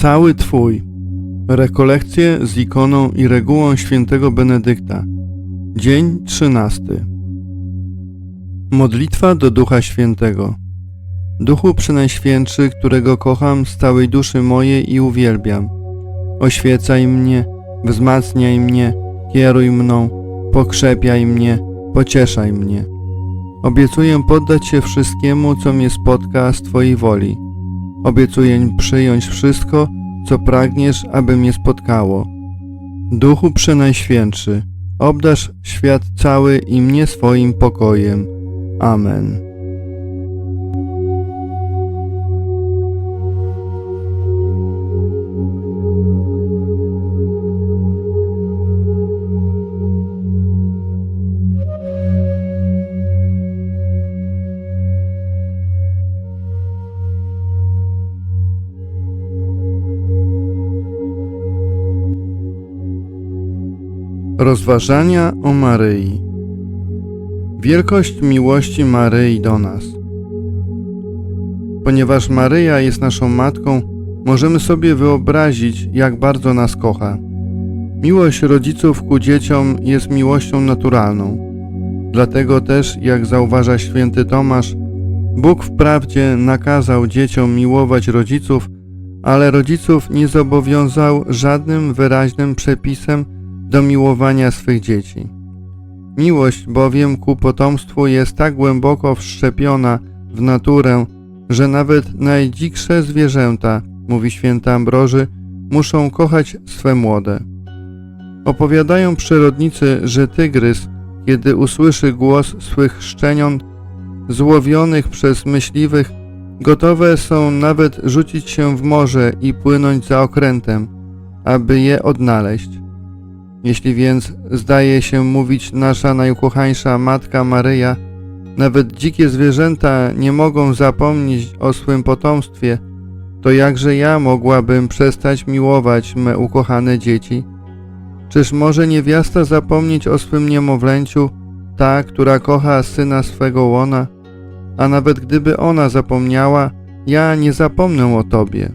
Cały Twój. Rekolekcje z ikoną i regułą świętego Benedykta. Dzień trzynasty. Modlitwa do Ducha Świętego. Duchu Przenajświętszy, którego kocham z całej duszy mojej i uwielbiam. Oświecaj mnie, wzmacniaj mnie, kieruj mną, pokrzepiaj mnie, pocieszaj mnie. Obiecuję poddać się wszystkiemu, co mnie spotka z Twojej woli. Obiecuję przyjąć wszystko, co pragniesz, aby mnie spotkało. Duchu Przenajświętszy, obdasz świat cały i mnie swoim pokojem. Amen. Rozważania o Maryi Wielkość miłości Maryi do nas Ponieważ Maryja jest naszą matką, możemy sobie wyobrazić, jak bardzo nas kocha. Miłość rodziców ku dzieciom jest miłością naturalną. Dlatego też, jak zauważa święty Tomasz, Bóg wprawdzie nakazał dzieciom miłować rodziców, ale rodziców nie zobowiązał żadnym wyraźnym przepisem do miłowania swych dzieci. Miłość bowiem ku potomstwu jest tak głęboko wszczepiona w naturę, że nawet najdziksze zwierzęta, mówi święty Ambroży, muszą kochać swe młode. Opowiadają przyrodnicy, że tygrys, kiedy usłyszy głos swych szczeniąt, złowionych przez myśliwych, gotowe są nawet rzucić się w morze i płynąć za okrętem, aby je odnaleźć. Jeśli więc zdaje się mówić nasza najukochańsza Matka Maryja, nawet dzikie zwierzęta nie mogą zapomnieć o swym potomstwie, to jakże ja mogłabym przestać miłować me ukochane dzieci? Czyż może niewiasta zapomnieć o swym niemowlęciu, ta, która kocha syna swego łona? A nawet gdyby ona zapomniała, ja nie zapomnę o Tobie.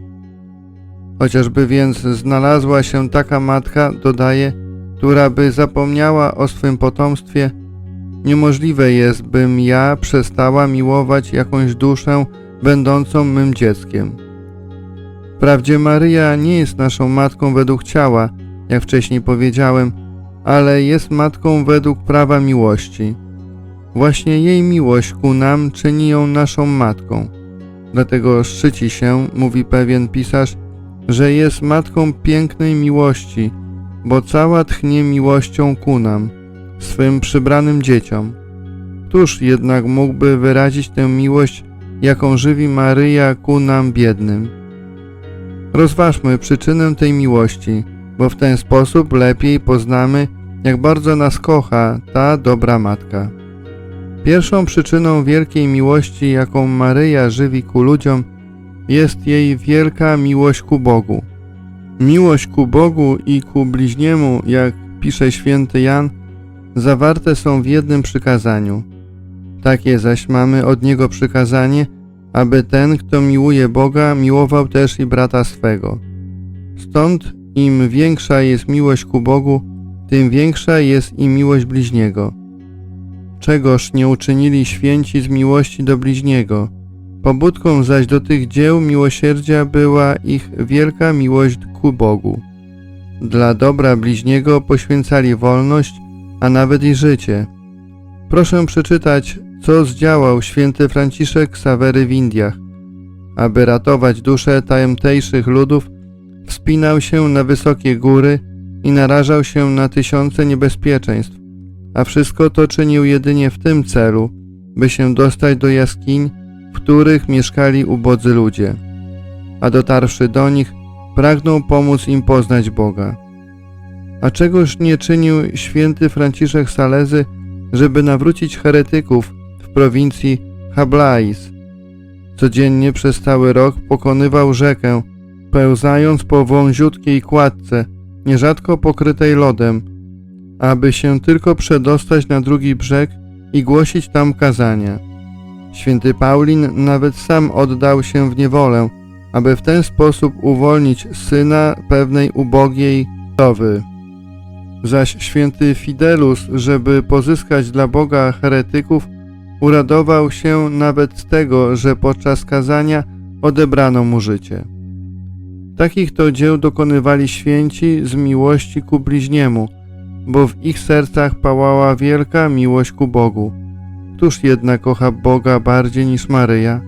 Chociażby więc znalazła się taka matka, dodaje, która by zapomniała o swym potomstwie, niemożliwe jest, bym ja przestała miłować jakąś duszę będącą mym dzieckiem. Wprawdzie Maryja nie jest naszą matką według ciała, jak wcześniej powiedziałem, ale jest matką według prawa miłości. Właśnie jej miłość ku nam czyni ją naszą matką. Dlatego szczyci się, mówi pewien pisarz, że jest matką pięknej miłości, bo cała tchnie miłością ku nam, swym przybranym dzieciom. Któż jednak mógłby wyrazić tę miłość, jaką żywi Maryja ku nam biednym? Rozważmy przyczynę tej miłości, bo w ten sposób lepiej poznamy, jak bardzo nas kocha ta dobra matka. Pierwszą przyczyną wielkiej miłości, jaką Maryja żywi ku ludziom, jest jej wielka miłość ku Bogu. Miłość ku Bogu i ku bliźniemu, jak pisze święty Jan, zawarte są w jednym przykazaniu. Takie zaś mamy od Niego przykazanie, aby ten, kto miłuje Boga, miłował też i brata swego. Stąd im większa jest miłość ku Bogu, tym większa jest i miłość bliźniego. Czegoż nie uczynili święci z miłości do bliźniego? Pobudką zaś do tych dzieł miłosierdzia była ich wielka miłość ku Bogu. Dla dobra bliźniego poświęcali wolność, a nawet i życie. Proszę przeczytać, co zdziałał święty Franciszek Sawery w Indiach. Aby ratować dusze tajemtejszych ludów, wspinał się na wysokie góry i narażał się na tysiące niebezpieczeństw, a wszystko to czynił jedynie w tym celu, by się dostać do jaskiń, w których mieszkali ubodzy ludzie. A dotarwszy do nich, pragnął pomóc im poznać Boga. A czegoż nie czynił święty Franciszek Salezy, żeby nawrócić heretyków w prowincji Hablais? Codziennie przez cały rok pokonywał rzekę, pełzając po wąziutkiej kładce, nierzadko pokrytej lodem, aby się tylko przedostać na drugi brzeg i głosić tam kazania. Święty Paulin nawet sam oddał się w niewolę, aby w ten sposób uwolnić syna pewnej ubogiej wdowy. Zaś święty Fidelus, żeby pozyskać dla Boga heretyków, uradował się nawet z tego, że podczas kazania odebrano mu życie. Takich to dzieł dokonywali święci z miłości ku bliźniemu, bo w ich sercach pałała wielka miłość ku Bogu. Któż jednak kocha Boga bardziej niż Maryja?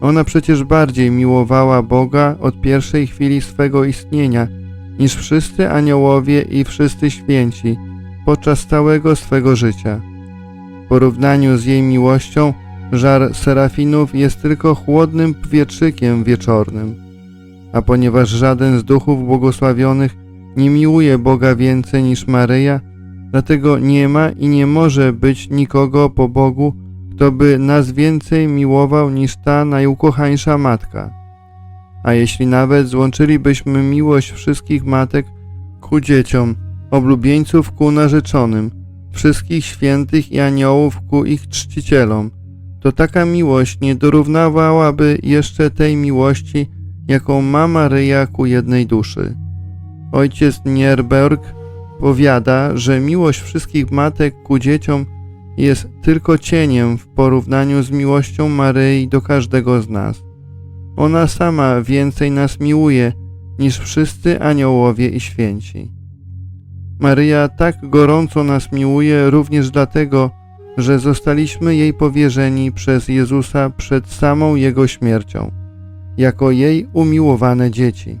Ona przecież bardziej miłowała Boga od pierwszej chwili swego istnienia niż wszyscy aniołowie i wszyscy święci podczas całego swego życia. W porównaniu z jej miłością żar serafinów jest tylko chłodnym wietrzykiem wieczornym. A ponieważ żaden z duchów błogosławionych nie miłuje Boga więcej niż Maryja, dlatego nie ma i nie może być nikogo po Bogu, kto by nas więcej miłował niż ta najukochańsza matka. A jeśli nawet złączylibyśmy miłość wszystkich matek ku dzieciom, oblubieńców ku narzeczonym, wszystkich świętych i aniołów ku ich czcicielom, to taka miłość nie dorównawałaby jeszcze tej miłości, jaką ma Maryja ku jednej duszy. Ojciec Nierberg powiada, że miłość wszystkich matek ku dzieciom jest tylko cieniem w porównaniu z miłością Maryi do każdego z nas. Ona sama więcej nas miłuje niż wszyscy aniołowie i święci. Maryja tak gorąco nas miłuje również dlatego, że zostaliśmy jej powierzeni przez Jezusa przed samą Jego śmiercią, jako jej umiłowane dzieci.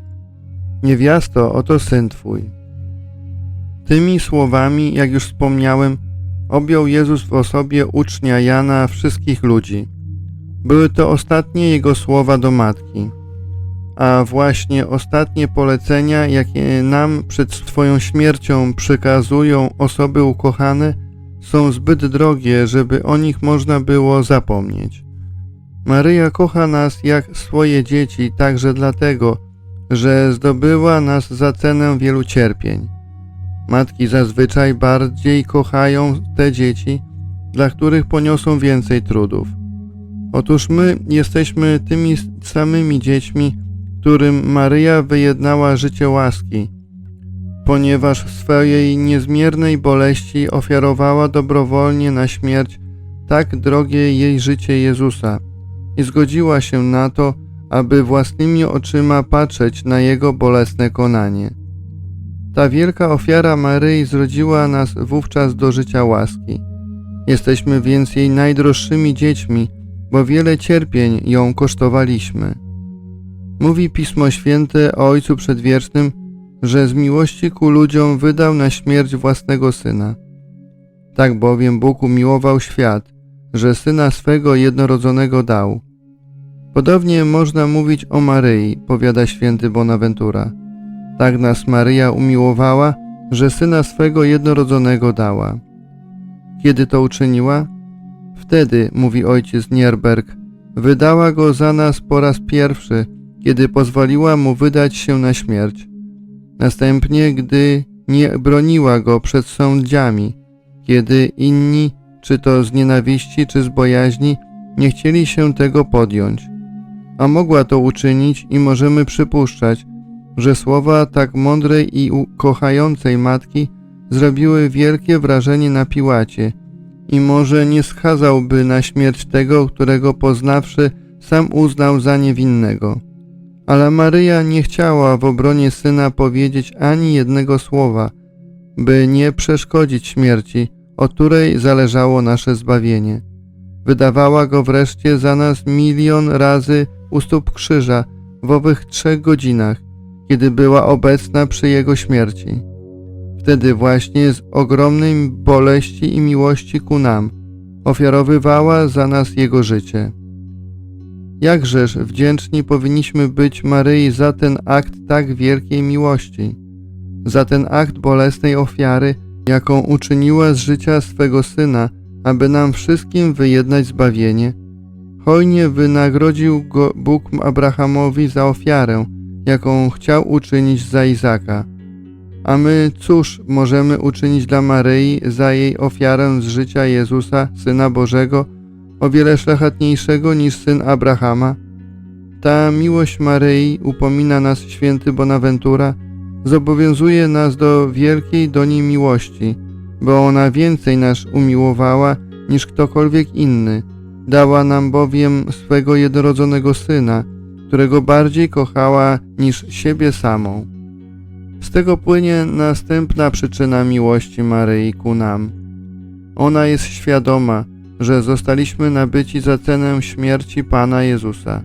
Niewiasto, oto syn Twój. Tymi słowami, jak już wspomniałem, objął Jezus w osobie ucznia Jana wszystkich ludzi. Były to ostatnie Jego słowa do Matki. A właśnie ostatnie polecenia, jakie nam przed Twoją śmiercią przykazują osoby ukochane, są zbyt drogie, żeby o nich można było zapomnieć. Maryja kocha nas jak swoje dzieci także dlatego, że zdobyła nas za cenę wielu cierpień. Matki zazwyczaj bardziej kochają te dzieci, dla których poniosą więcej trudów. Otóż my jesteśmy tymi samymi dziećmi, którym Maryja wyjednała życie łaski, ponieważ swojej niezmiernej boleści ofiarowała dobrowolnie na śmierć tak drogie jej życie Jezusa i zgodziła się na to, aby własnymi oczyma patrzeć na Jego bolesne konanie. Ta wielka ofiara Maryi zrodziła nas wówczas do życia łaski. Jesteśmy więc jej najdroższymi dziećmi, bo wiele cierpień ją kosztowaliśmy. Mówi Pismo Święte o Ojcu Przedwiecznym, że z miłości ku ludziom wydał na śmierć własnego Syna. Tak bowiem Bóg umiłował świat, że Syna swego jednorodzonego dał. Podobnie można mówić o Maryi, powiada święty Bonaventura. Tak nas Maryja umiłowała, że Syna swego jednorodzonego dała. Kiedy to uczyniła? Wtedy, mówi ojciec Nierberg, wydała go za nas po raz pierwszy, kiedy pozwoliła mu wydać się na śmierć. Następnie, gdy nie broniła go przed sądziami, kiedy inni, czy to z nienawiści, czy z bojaźni, nie chcieli się tego podjąć. A mogła to uczynić i możemy przypuszczać, że słowa tak mądrej i kochającej matki zrobiły wielkie wrażenie na Piłacie i może nie skazałby na śmierć tego, którego poznawszy sam uznał za niewinnego. Ale Maryja nie chciała w obronie syna powiedzieć ani jednego słowa, by nie przeszkodzić śmierci, od której zależało nasze zbawienie. Wydawała go wreszcie za nas milion razy u stóp krzyża w owych trzech godzinach, kiedy była obecna przy jego śmierci. Wtedy właśnie z ogromnej boleści i miłości ku nam ofiarowywała za nas jego życie. Jakżeż wdzięczni powinniśmy być Maryi za ten akt tak wielkiej miłości, za ten akt bolesnej ofiary, jaką uczyniła z życia swego Syna, aby nam wszystkim wyjednać zbawienie. Hojnie wynagrodził go Bóg Abrahamowi za ofiarę, jaką chciał uczynić za Izaka. A my cóż możemy uczynić dla Maryi za jej ofiarę z życia Jezusa, Syna Bożego, o wiele szlachetniejszego niż syn Abrahama? Ta miłość Maryi, upomina nas święty Bonaventura, zobowiązuje nas do wielkiej do niej miłości, bo ona więcej nas umiłowała niż ktokolwiek inny. Dała nam bowiem swego jednorodzonego Syna, którego bardziej kochała niż siebie samą. Z tego płynie następna przyczyna miłości Maryi ku nam. Ona jest świadoma, że zostaliśmy nabyci za cenę śmierci Pana Jezusa.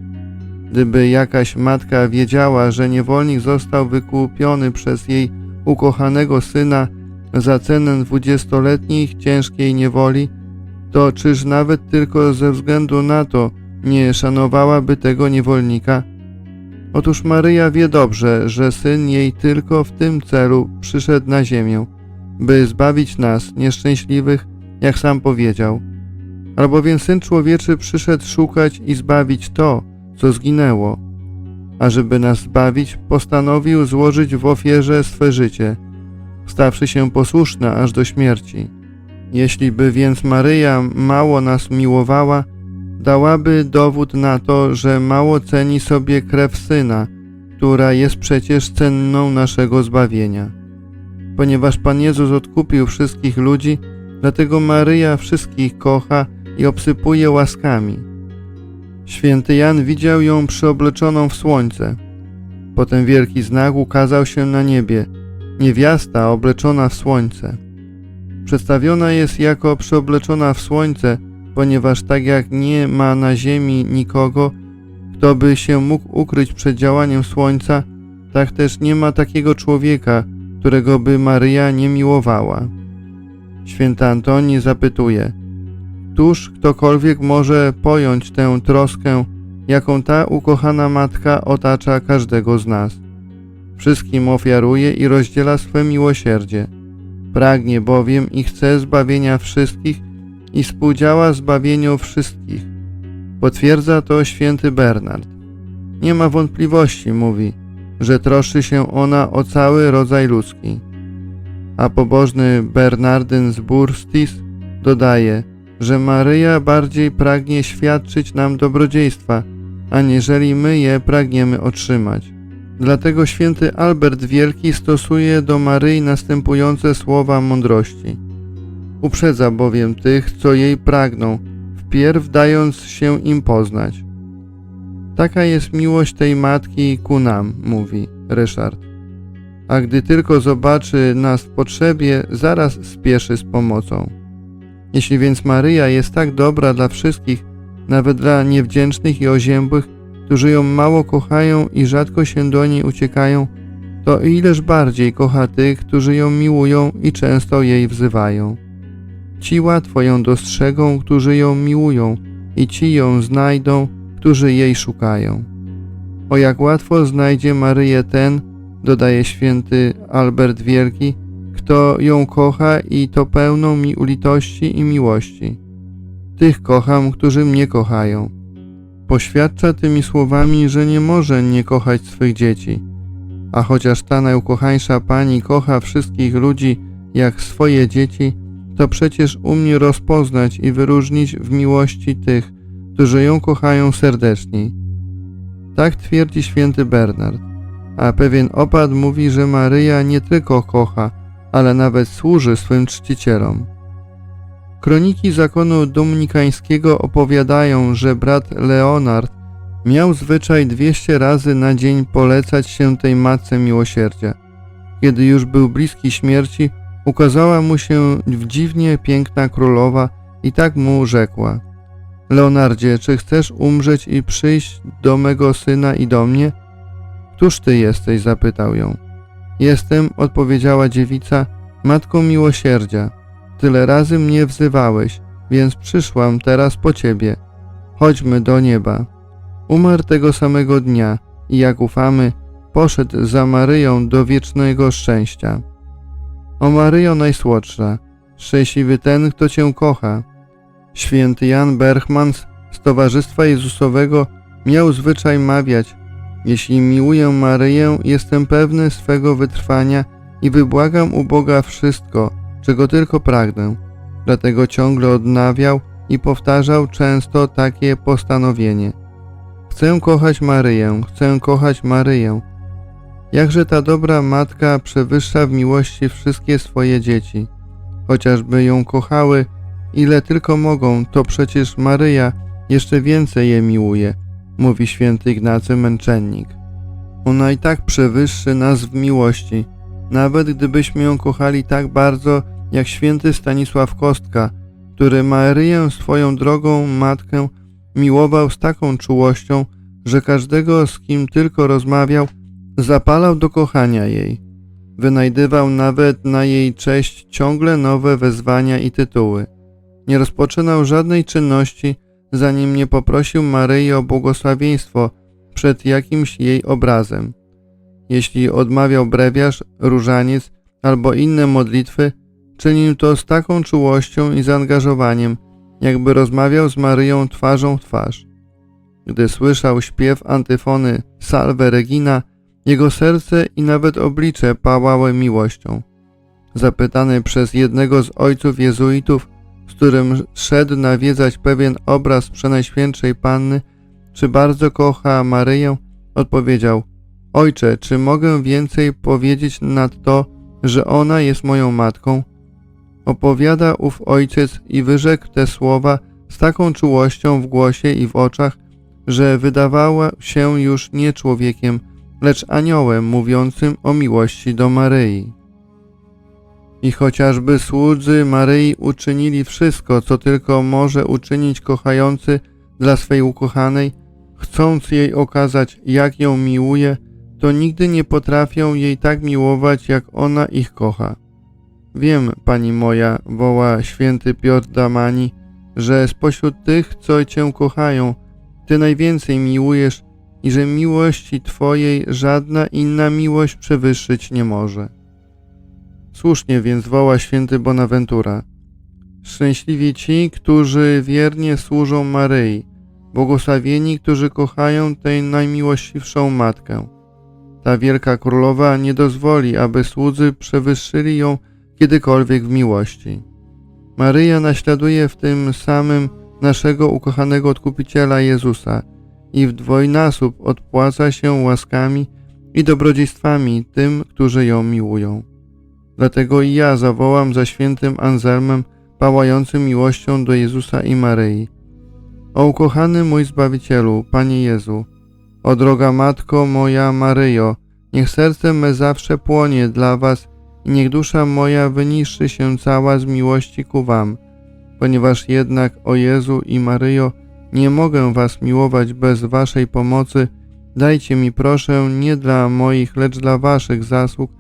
Gdyby jakaś matka wiedziała, że niewolnik został wykupiony przez jej ukochanego syna za cenę dwudziestoletniej ciężkiej niewoli, to czyż nawet tylko ze względu na to nie szanowałaby tego niewolnika? Otóż Maryja wie dobrze, że syn jej tylko w tym celu przyszedł na ziemię, by zbawić nas, nieszczęśliwych, jak sam powiedział. Albowiem syn człowieczy przyszedł szukać i zbawić to, co zginęło. A żeby nas zbawić, postanowił złożyć w ofierze swe życie, stawszy się posłuszna aż do śmierci. Jeśli by więc Maryja mało nas miłowała, dałaby dowód na to, że mało ceni sobie krew Syna, która jest przecież cenną naszego zbawienia. Ponieważ Pan Jezus odkupił wszystkich ludzi, dlatego Maryja wszystkich kocha i obsypuje łaskami. Święty Jan widział ją przyobleczoną w słońce. Potem wielki znak ukazał się na niebie, niewiasta obleczona w słońce. Przedstawiona jest jako przyobleczona w słońce, ponieważ tak jak nie ma na ziemi nikogo, kto by się mógł ukryć przed działaniem słońca, tak też nie ma takiego człowieka, którego by Maryja nie miłowała. Święty Antoni zapytuje, któż ktokolwiek może pojąć tę troskę, jaką ta ukochana matka otacza każdego z nas. Wszystkim ofiaruje i rozdziela swe miłosierdzie. Pragnie bowiem i chce zbawienia wszystkich i współdziała zbawieniu wszystkich. Potwierdza to święty Bernard. Nie ma wątpliwości, mówi, że troszczy się ona o cały rodzaj ludzki. A pobożny Bernardyn z Burstis dodaje, że Maryja bardziej pragnie świadczyć nam dobrodziejstwa, aniżeli my je pragniemy otrzymać. Dlatego święty Albert Wielki stosuje do Maryi następujące słowa mądrości. Uprzedza bowiem tych, co jej pragną, wpierw dając się im poznać. Taka jest miłość tej matki ku nam, mówi Ryszard. A gdy tylko zobaczy nas w potrzebie, zaraz spieszy z pomocą. Jeśli więc Maryja jest tak dobra dla wszystkich, nawet dla niewdzięcznych i oziębłych, którzy ją mało kochają i rzadko się do niej uciekają, to ileż bardziej kocha tych, którzy ją miłują i często jej wzywają. Ci łatwo ją dostrzegą, którzy ją miłują i ci ją znajdą, którzy jej szukają. O jak łatwo znajdzie Maryję ten, dodaje święty Albert Wielki, kto ją kocha i to pełną mi ulitości i miłości. Tych kocham, którzy mnie kochają. Poświadcza tymi słowami, że nie może nie kochać swych dzieci. A chociaż ta najukochańsza pani kocha wszystkich ludzi jak swoje dzieci, to przecież umie rozpoznać i wyróżnić w miłości tych, którzy ją kochają serdeczniej. Tak twierdzi święty Bernard. A pewien opad mówi, że Maryja nie tylko kocha, ale nawet służy swym czcicielom. Kroniki zakonu dominikańskiego opowiadają, że brat Leonard miał zwyczaj 200 razy na dzień polecać się tej matce miłosierdzia. Kiedy już był bliski śmierci, ukazała mu się dziwnie piękna królowa i tak mu rzekła: Leonardzie, czy chcesz umrzeć i przyjść do mego syna i do mnie? Któż ty jesteś? zapytał ją. Jestem, odpowiedziała dziewica, matką miłosierdzia. Tyle razy mnie wzywałeś, więc przyszłam teraz po ciebie. Chodźmy do nieba. Umarł tego samego dnia i jak ufamy, poszedł za Maryją do wiecznego szczęścia. O Maryjo Najsłodsza, szczęśliwy ten, kto Cię kocha. Święty Jan Berchmans z Towarzystwa Jezusowego miał zwyczaj mawiać, jeśli miłuję Maryję, jestem pewny swego wytrwania i wybłagam u Boga wszystko, czego tylko pragnę. Dlatego ciągle odnawiał i powtarzał często takie postanowienie. Chcę kochać Maryję, chcę kochać Maryję. Jakże ta dobra matka przewyższa w miłości wszystkie swoje dzieci. Chociażby ją kochały, ile tylko mogą, to przecież Maryja jeszcze więcej je miłuje, mówi święty Ignacy Męczennik. Ona i tak przewyższy nas w miłości, nawet gdybyśmy ją kochali tak bardzo, jak święty Stanisław Kostka, który Maryję swoją drogą matkę miłował z taką czułością, że każdego, z kim tylko rozmawiał, zapalał do kochania jej. Wynajdywał nawet na jej cześć ciągle nowe wezwania i tytuły. Nie rozpoczynał żadnej czynności, zanim nie poprosił Maryi o błogosławieństwo przed jakimś jej obrazem. Jeśli odmawiał brewiarz, różaniec albo inne modlitwy, czynił to z taką czułością i zaangażowaniem, jakby rozmawiał z Maryją twarzą w twarz. Gdy słyszał śpiew antyfony Salve Regina, jego serce i nawet oblicze pałały miłością. Zapytany przez jednego z ojców jezuitów, z którym szedł nawiedzać pewien obraz Przenajświętszej Panny, czy bardzo kocha Maryję, odpowiedział Ojcze, czy mogę więcej powiedzieć nad to, że ona jest moją matką? Opowiada ów ojciec i wyrzekł te słowa z taką czułością w głosie i w oczach, że wydawała się już nie człowiekiem, lecz aniołem mówiącym o miłości do Maryi. I chociażby słudzy Maryi uczynili wszystko, co tylko może uczynić kochający dla swej ukochanej, chcąc jej okazać, jak ją miłuje, to nigdy nie potrafią jej tak miłować, jak ona ich kocha. Wiem, pani moja, woła święty Piotr Damani, że spośród tych, co cię kochają, ty najwięcej miłujesz i że miłości twojej żadna inna miłość przewyższyć nie może. Słusznie więc woła święty Bonaventura. Szczęśliwi ci, którzy wiernie służą Maryi, błogosławieni, którzy kochają tę najmiłościwszą Matkę. Ta wielka królowa nie dozwoli, aby słudzy przewyższyli ją kiedykolwiek w miłości. Maryja naśladuje w tym samym naszego ukochanego Odkupiciela Jezusa i w dwojnasób odpłaca się łaskami i dobrodziejstwami tym, którzy ją miłują. Dlatego i ja zawołam za świętym Anselmem, pałającym miłością do Jezusa i Maryi. O ukochany mój Zbawicielu, Panie Jezu, o droga Matko moja Maryjo, niech serce me zawsze płonie dla Was i niech dusza moja wyniszczy się cała z miłości ku Wam, ponieważ jednak, o Jezu i Maryjo, nie mogę Was miłować bez Waszej pomocy, dajcie mi proszę nie dla moich, lecz dla Waszych zasług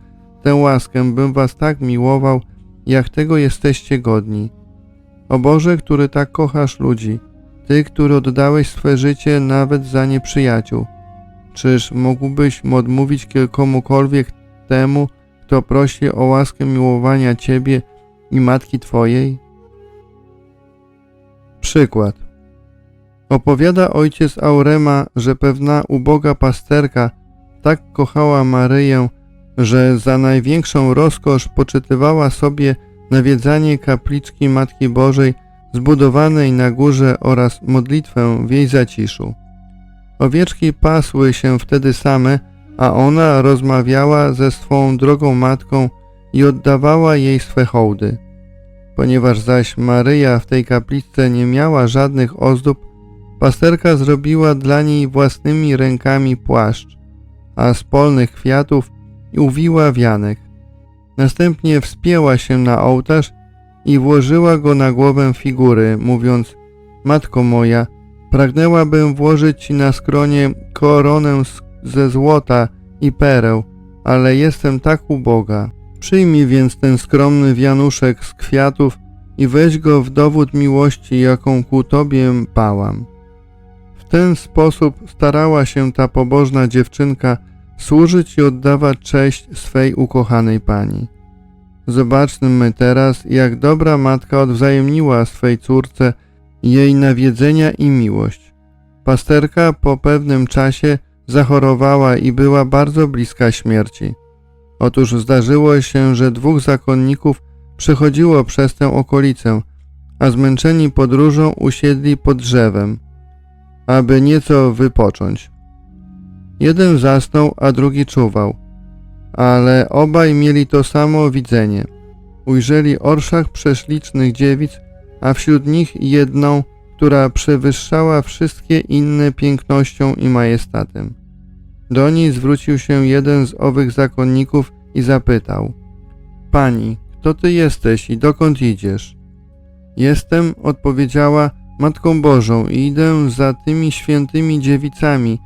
tę łaskę, bym Was tak miłował, jak tego jesteście godni. O Boże, który tak kochasz ludzi, Ty, który oddałeś swe życie nawet za nieprzyjaciół, czyż mógłbyś odmówić komukolwiek temu, kto prosi o łaskę miłowania Ciebie i Matki Twojej? Przykład. Opowiada ojciec Aurema, że pewna uboga pasterka tak kochała Maryję, że za największą rozkosz poczytywała sobie nawiedzanie kapliczki Matki Bożej zbudowanej na górze oraz modlitwę w jej zaciszu. Owieczki pasły się wtedy same, a ona rozmawiała ze swą drogą matką i oddawała jej swe hołdy. Ponieważ zaś Maryja w tej kapliczce nie miała żadnych ozdób, pasterka zrobiła dla niej własnymi rękami płaszcz, a z polnych kwiatów uwiła wianek. Następnie wspięła się na ołtarz i włożyła go na głowę figury, mówiąc Matko moja, pragnęłabym włożyć Ci na skronie koronę ze złota i pereł, ale jestem tak uboga. Przyjmij więc ten skromny wianuszek z kwiatów i weź go w dowód miłości, jaką ku Tobie pałam. W ten sposób starała się ta pobożna dziewczynka służyć i oddawać cześć swej ukochanej pani. Zobaczmy teraz, jak dobra matka odwzajemniła swej córce jej nawiedzenia i miłość. Pasterka po pewnym czasie zachorowała i była bardzo bliska śmierci. Otóż zdarzyło się, że dwóch zakonników przechodziło przez tę okolicę, a zmęczeni podróżą usiedli pod drzewem. Aby nieco wypocząć. Jeden zasnął, a drugi czuwał, ale obaj mieli to samo widzenie. Ujrzeli orszak przeszlicznych dziewic, a wśród nich jedną, która przewyższała wszystkie inne pięknością i majestatem. Do niej zwrócił się jeden z owych zakonników i zapytał: Pani, kto ty jesteś i dokąd idziesz? Jestem, odpowiedziała, Matką Bożą idę za tymi świętymi dziewicami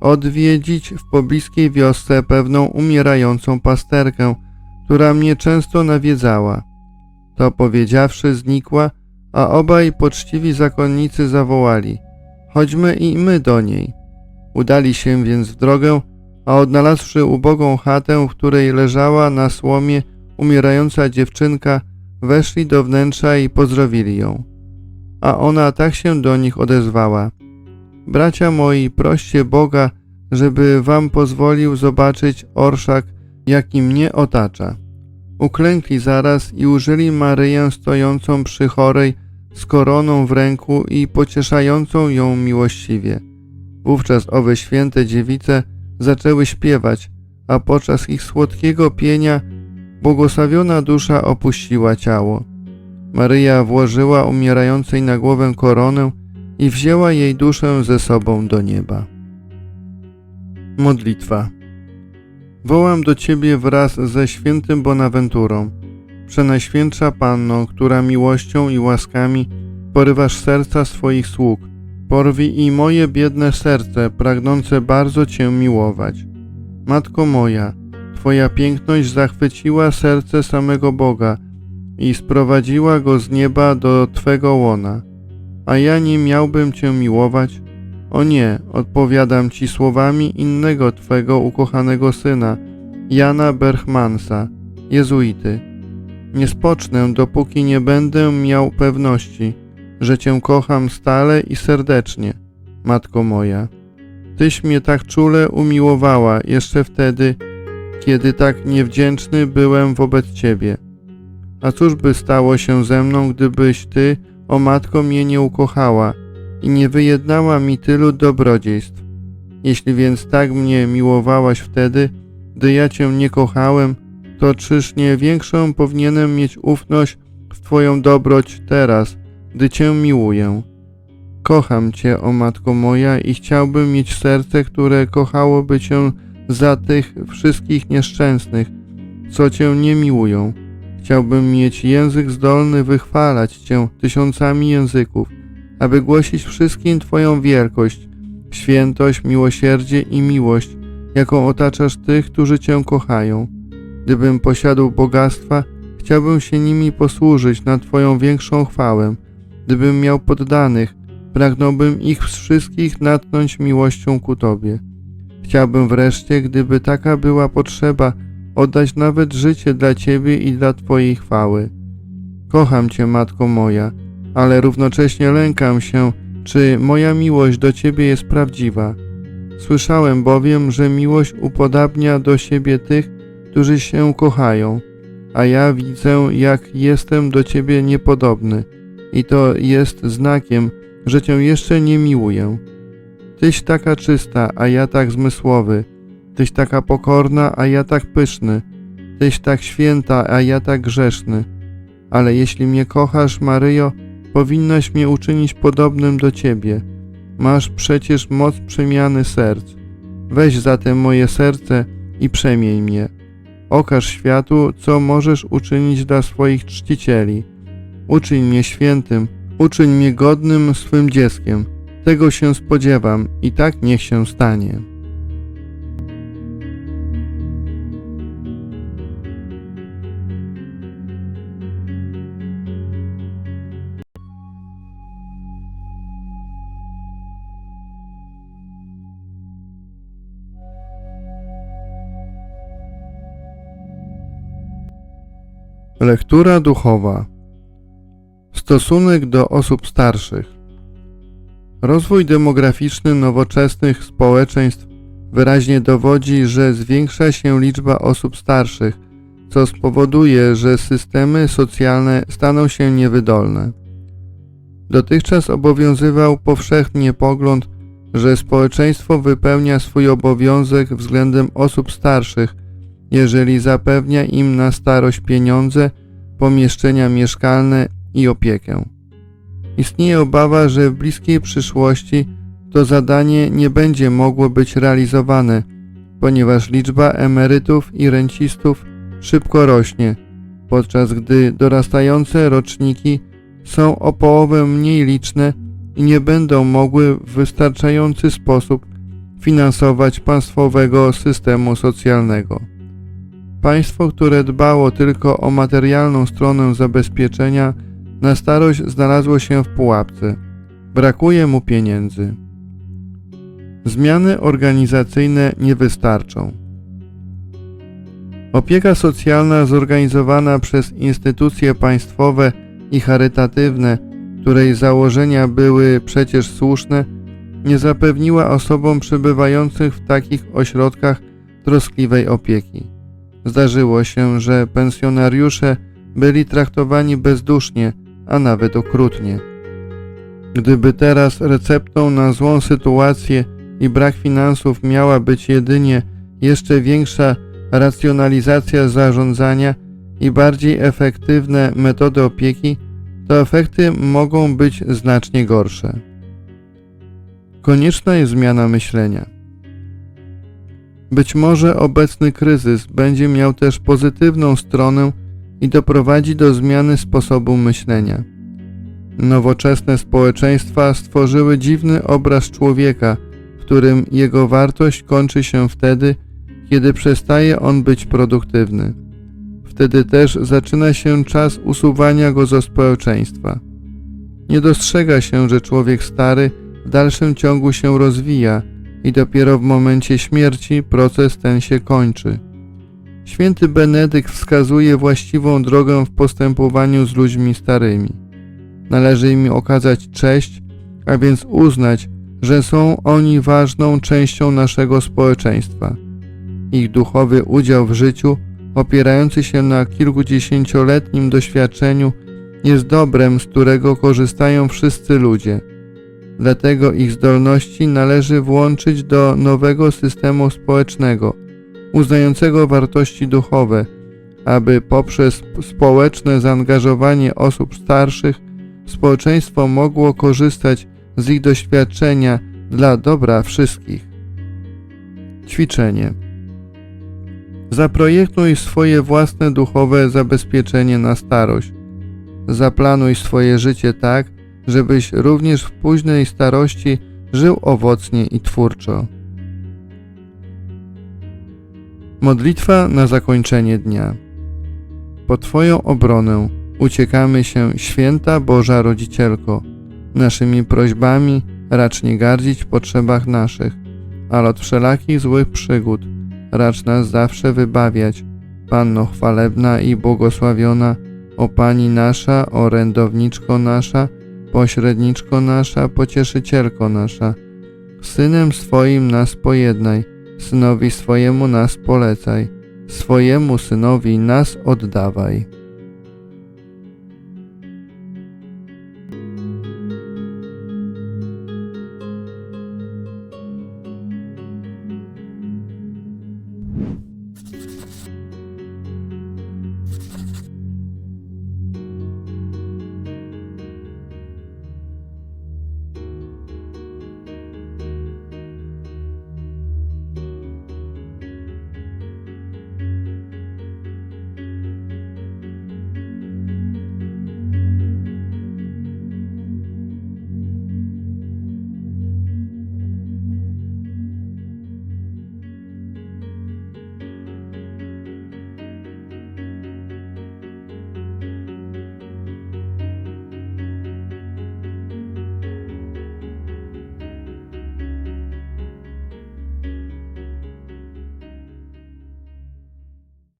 odwiedzić w pobliskiej wiosce pewną umierającą pasterkę, która mnie często nawiedzała. To powiedziawszy znikła, a obaj poczciwi zakonnicy zawołali: Chodźmy i my do niej. Udali się więc w drogę, a odnalazłszy ubogą chatę, w której leżała na słomie umierająca dziewczynka, weszli do wnętrza i pozdrowili ją. A ona tak się do nich odezwała: Bracia moi, proście Boga, żeby wam pozwolił zobaczyć orszak, jaki mnie otacza. Uklękli zaraz i użyli Maryję stojącą przy chorej z koroną w ręku i pocieszającą ją miłościwie. Wówczas owe święte dziewice zaczęły śpiewać, a podczas ich słodkiego pienia błogosławiona dusza opuściła ciało. Maryja włożyła umierającej na głowę koronę i wzięła jej duszę ze sobą do nieba. Modlitwa Wołam do Ciebie wraz ze świętym Bonaventurą, Przenajświętsza Panno, która miłością i łaskami porywasz serca swoich sług. Porwij i moje biedne serce, pragnące bardzo Cię miłować. Matko moja, Twoja piękność zachwyciła serce samego Boga i sprowadziła go z nieba do Twego łona. A ja nie miałbym Cię miłować? O nie, odpowiadam Ci słowami innego Twego ukochanego syna, Jana Berchmansa, jezuity. Nie spocznę, dopóki nie będę miał pewności, że Cię kocham stale i serdecznie, Matko moja. Tyś mnie tak czule umiłowała jeszcze wtedy, kiedy tak niewdzięczny byłem wobec Ciebie. A cóż by stało się ze mną, gdybyś Ty, o Matko, mnie nie ukochała i nie wyjednała mi tylu dobrodziejstw? Jeśli więc tak mnie miłowałaś wtedy, gdy ja Cię nie kochałem, to czyż nie większą powinienem mieć ufność w Twoją dobroć teraz, gdy Cię miłuję? Kocham Cię, o Matko moja, i chciałbym mieć serce, które kochałoby Cię za tych wszystkich nieszczęsnych, co Cię nie miłują. Chciałbym mieć język zdolny wychwalać Cię tysiącami języków, aby głosić wszystkim Twoją wielkość, świętość, miłosierdzie i miłość, jaką otaczasz tych, którzy Cię kochają. Gdybym posiadł bogactwa, chciałbym się nimi posłużyć na Twoją większą chwałę. Gdybym miał poddanych, pragnąłbym ich wszystkich natchnąć miłością ku Tobie. Chciałbym wreszcie, gdyby taka była potrzeba, oddać nawet życie dla Ciebie i dla Twojej chwały. Kocham Cię, Matko moja, ale równocześnie lękam się, czy moja miłość do Ciebie jest prawdziwa. Słyszałem bowiem, że miłość upodabnia do siebie tych, którzy się kochają, a ja widzę, jak jestem do Ciebie niepodobny i to jest znakiem, że Cię jeszcze nie miłuję. Tyś taka czysta, a ja tak zmysłowy. Tyś taka pokorna, a ja tak pyszny. Tyś tak święta, a ja tak grzeszny. Ale jeśli mnie kochasz, Maryjo, powinnaś mnie uczynić podobnym do Ciebie. Masz przecież moc przemiany serc. Weź zatem moje serce i przemień mnie. Okaż światu, co możesz uczynić dla swoich czcicieli. Uczyń mnie świętym, uczyń mnie godnym swym dzieckiem. Tego się spodziewam i tak niech się stanie. Lektura duchowa Stosunek do osób starszych Rozwój demograficzny nowoczesnych społeczeństw wyraźnie dowodzi, że zwiększa się liczba osób starszych, co spowoduje, że systemy socjalne staną się niewydolne. Dotychczas obowiązywał powszechnie pogląd, że społeczeństwo wypełnia swój obowiązek względem osób starszych, jeżeli zapewnia im na starość pieniądze, pomieszczenia mieszkalne i opiekę. Istnieje obawa, że w bliskiej przyszłości to zadanie nie będzie mogło być realizowane, ponieważ liczba emerytów i rencistów szybko rośnie, podczas gdy dorastające roczniki są o połowę mniej liczne i nie będą mogły w wystarczający sposób finansować państwowego systemu socjalnego. Państwo, które dbało tylko o materialną stronę zabezpieczenia, na starość znalazło się w pułapce. Brakuje mu pieniędzy. Zmiany organizacyjne nie wystarczą. Opieka socjalna zorganizowana przez instytucje państwowe i charytatywne, której założenia były przecież słuszne, nie zapewniła osobom przebywających w takich ośrodkach troskliwej opieki. Zdarzyło się, że pensjonariusze byli traktowani bezdusznie, a nawet okrutnie. Gdyby teraz receptą na złą sytuację i brak finansów miała być jedynie jeszcze większa racjonalizacja zarządzania i bardziej efektywne metody opieki, to efekty mogą być znacznie gorsze. Konieczna jest zmiana myślenia. Być może obecny kryzys będzie miał też pozytywną stronę i doprowadzi do zmiany sposobu myślenia. Nowoczesne społeczeństwa stworzyły dziwny obraz człowieka, w którym jego wartość kończy się wtedy, kiedy przestaje on być produktywny. Wtedy też zaczyna się czas usuwania go ze społeczeństwa. Nie dostrzega się, że człowiek stary w dalszym ciągu się rozwija i dopiero w momencie śmierci proces ten się kończy. Święty Benedykt wskazuje właściwą drogę w postępowaniu z ludźmi starymi. Należy im okazać cześć, a więc uznać, że są oni ważną częścią naszego społeczeństwa. Ich duchowy udział w życiu, opierający się na kilkudziesięcioletnim doświadczeniu, jest dobrem, z którego korzystają wszyscy ludzie. Dlatego ich zdolności należy włączyć do nowego systemu społecznego, uznającego wartości duchowe, aby poprzez społeczne zaangażowanie osób starszych społeczeństwo mogło korzystać z ich doświadczenia dla dobra wszystkich. Ćwiczenie. Zaprojektuj swoje własne duchowe zabezpieczenie na starość. Zaplanuj swoje życie tak, żebyś również w późnej starości żył owocnie i twórczo. Modlitwa na zakończenie dnia. Po Twoją obronę uciekamy się, święta Boża Rodzicielko. Naszymi prośbami racz nie gardzić potrzebach naszych, ale od wszelakich złych przygód racz nas zawsze wybawiać. Panno chwalebna i błogosławiona, o Pani nasza, orędowniczko nasza, pośredniczko nasza, pocieszycielko nasza. Synem swoim nas pojednaj, synowi swojemu nas polecaj, swojemu synowi nas oddawaj.